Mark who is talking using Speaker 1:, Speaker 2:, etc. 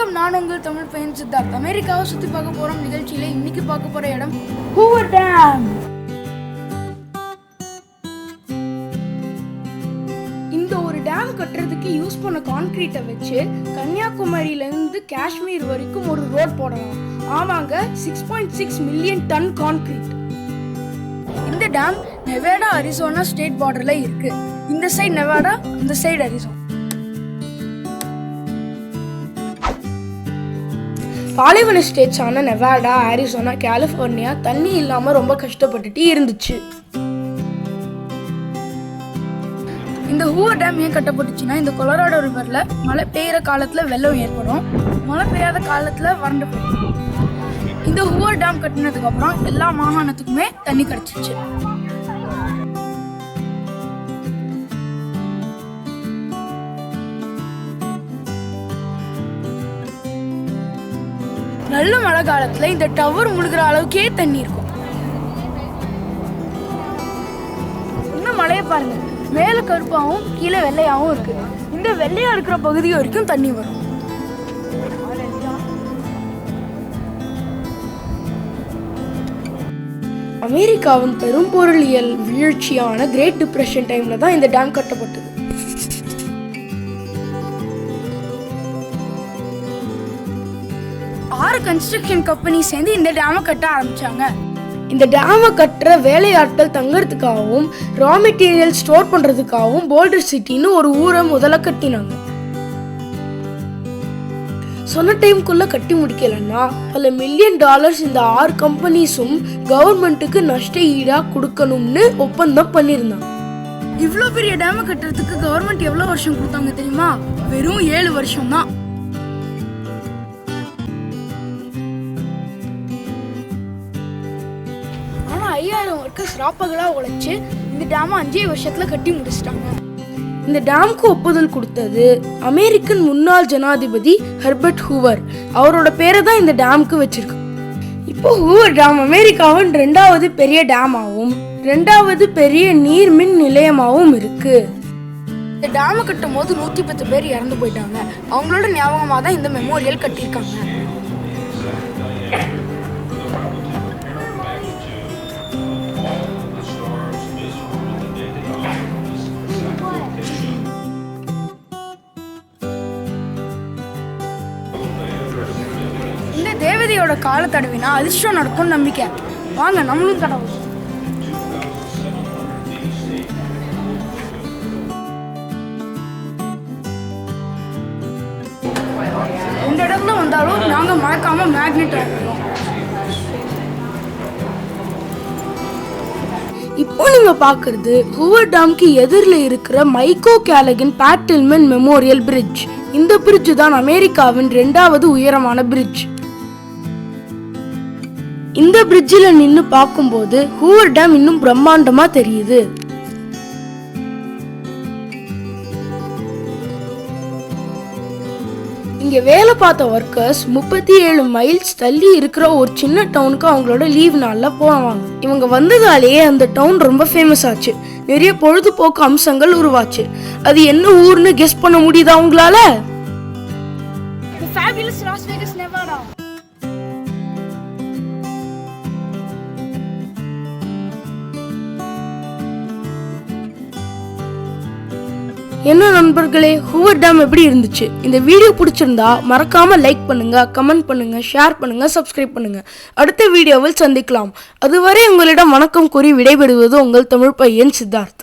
Speaker 1: வணக்கம். நான் உங்கள் தமிழ் பையன் சித்தார்த். அமெரிக்காவை சுற்றி பார்க்க போகிறோம் நிகழ்ச்சியில் இன்னைக்கு பார்க்க போகிற இடம் ஹூவர் டேம் இந்த ஒரு டேம் கட்டுறதுக்கு யூஸ் பண்ண கான்கிரீட்டை வச்சு கன்னியாகுமரியிலேருந்து காஷ்மீர் வரைக்கும் ஒரு ரோட் போடலாம். ஆமாங்க six point six million ton concrete இந்த டேம் நெவாடா அரிசோனா ஸ்டேட் பார்டர்ல இருக்கு. இந்த சைடு நெவாடா இந்த சைடு அரிசோனா பாலைவன ஸ்டேட்ஸான நெவாடா ஆரிசோனா கலிஃபோர்னியா தண்ணி இல்லாமல் ரொம்ப கஷ்டப்பட்டுட்டு இருந்துச்சு. இந்த ஹூவர் டேம் ஏன் கட்டப்பட்டுச்சுன்னா இந்த கொலராடோ ரிவரில் மழை பெய்கிற காலத்தில் வெள்ளம் ஏற்படும். மழை பெய்யாத காலத்தில் வறண்டு போயிடும். இந்த ஹூவர் டேம் கட்டினதுக்கப்புறம் எல்லா மாகாணத்துக்குமே தண்ணி கிடச்சிச்சு. நல்ல மழை காலத்துல இந்த டவர் முழுகிற அளவுக்கே தண்ணி இருக்கும். இன்னும் மழையை பாருங்க. மேல கருப்பாவும் கீழே வெள்ளையாவும் இருக்கு. இந்த வெள்ளையா இருக்கிற பகுதி வரைக்கும் தண்ணி வரும். அமெரிக்காவின் பெரும்பொருளியல் வீழ்ச்சியான கிரேட் டிப்ரெஷன் டைம்ல தான் இந்த டேம் கட்டப்பட்டது. ஆறு கன்ஸ்ட்ரக்ஷன் கம்பெனி சேர்ந்து இந்த டேமை கட்ட ஆரம்பிச்சாங்க. இந்த டேமை கட்டுற வேலையாட்கள் தங்கறதுக்காகவும் ரா மெட்டீரியல் ஸ்டோர் பண்ணுறதுக்காகவும் போல்டர் சிட்டின்னு ஒரு ஊரை முதல்ல கட்டினாங்க. சொன்ன டைம்குள்ளே கட்டி முடிக்கலன்னா பல மில்லியன் டாலர்ஸ் இந்த ஆறு கம்பெனிஸும் கவர்மெண்ட்டுக்கு நஷ்ட ஈடாக கொடுக்கணும்னு ஒப்பந்தம் பண்ணியிருந்தாங்க இவ்வளோ பெரிய டேமை கட்டுறதுக்கு கவர்மெண்ட் எவ்வளோ வருஷம் கொடுத்தாங்க தெரியுமா? வெறும் ஏழு வருஷம் தான் பார்க்க ஒர்க்கர்ஸ் உழைச்சி இந்த டேமை அஞ்சே வருஷத்துல கட்டி முடிச்சிட்டாங்க. இந்த டேம்க்கு ஒப்புதல் கொடுத்தது அமெரிக்கன் முன்னாள் ஜனாதிபதி ஹெர்பர்ட் ஹூவர். அவரோட பேரை தான் இந்த டேம்க்கு வச்சிருக்கு. இப்போ ஹூவர் டேம் அமெரிக்காவின் ரெண்டாவது பெரிய டேமாவும் ரெண்டாவது பெரிய நீர்மின் நிலையமாகவும் இருக்கு. இந்த டேமை கட்டும் போது நூற்றி பத்து பேர் இறந்து போயிட்டாங்க. அவங்களோட ஞாபகமாக தான் இந்த மெமோரியல் கட்டியிருக்காங்க. இந்த காலை தடவினா அதிர்ஷ்டம் நடக்கும்னு நம்பிக்கை. வாங்க நம்மளும் தடவும் இந்த இடத்துல வந்தாலும் நாங்க மறக்காம மேக்னெட் இப்போ நீங்க பாக்குறது ஹூவர் டாம்க்கு எதிரில் இருக்கிற Mike O Callaghan Pat Tillman Memorial Bridge இந்த பிரிட்ஜ் தான் அமெரிக்காவின் ரெண்டாவது உயரமான பிரிட்ஜ் இந்த பிரிட்ஜில் நின்று பார்க்கும்போது ஹூவர் டேம் இன்னும் பிரம்மாண்டமா தெரியுது. இங்க வேலை பார்த்த ஒர்க்கர்ஸ் முப்பத்தி ஏழு மைல்ஸ் தள்ளி இருக்கிற ஒரு சின்ன டவுனுக்கு அவங்களோட லீவ் நாளில் போவாங்க. இவங்க வந்ததாலேயே அந்த டவுன் ரொம்ப ஃபேமஸ் ஆச்சு. நிறைய பொழுதுபோக்கு அம்சங்கள் உருவாச்சு. அது என்ன ஊர்னு கெஸ் பண்ண முடியுதா உங்களால? என்ன நண்பர்களே ஹூவர் டேம் எப்படி இருந்துச்சு? இந்த வீடியோ பிடிச்சிருந்தா மறக்காம லைக் பண்ணுங்க கமெண்ட் பண்ணுங்க ஷேர் பண்ணுங்க சப்ஸ்கிரைப் பண்ணுங்க. அடுத்த வீடியோவில் சந்திக்கலாம். அதுவரை உங்களிடம் வணக்கம் கூறி விடைபெறுவது உங்கள் தமிழ் பையன் சித்தார்த்.